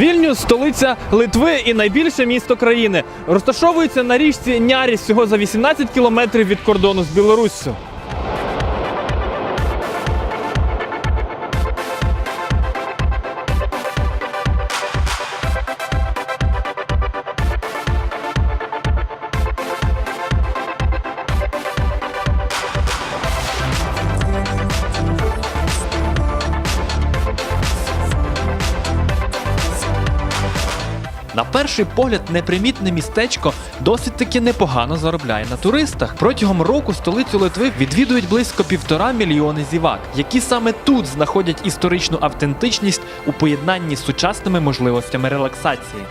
Вільнюс столиця Литви і найбільше місто країни. Розташовується на річці Няріс всього за 18 кілометрів від кордону з Білоруссю. На перший погляд, непримітне містечко досить таки непогано заробляє на туристах. Протягом року столицю Литви відвідують близько півтора мільйони зівак, які саме тут знаходять історичну автентичність у поєднанні з сучасними можливостями релаксації.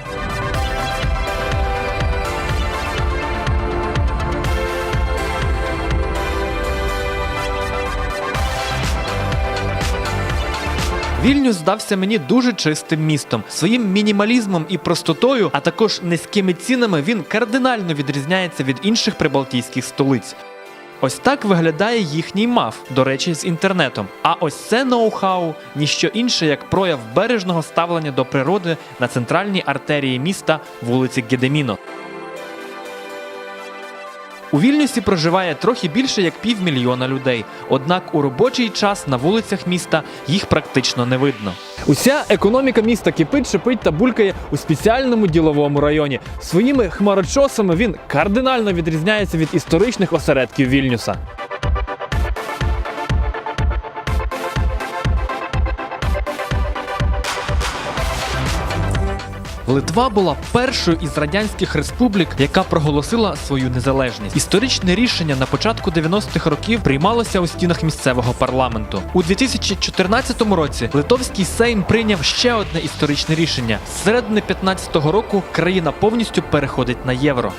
Вільнюс здався мені дуже чистим містом. Своїм мінімалізмом і простотою, а також низькими цінами, він кардинально відрізняється від інших прибалтійських столиць. Ось так виглядає їхній маф, до речі, з інтернетом. А ось це ноу-хау ніщо інше, як прояв бережного ставлення до природи на центральній артерії міста вулиці Гедеміно. У Вільнюсі проживає трохи більше як півмільйона людей. Однак у робочий час на вулицях міста їх практично не видно. Уся економіка міста кипить, шипить та булькає у спеціальному діловому районі. Своїми хмарочосами він кардинально відрізняється від історичних осередків Вільнюса. Литва була першою із радянських республік, яка проголосила свою незалежність. Історичне рішення на початку 90-х років приймалося у стінах місцевого парламенту. У 2014 році Литовський Сейм прийняв ще одне історичне рішення. З середини 15-го року країна повністю переходить на євро.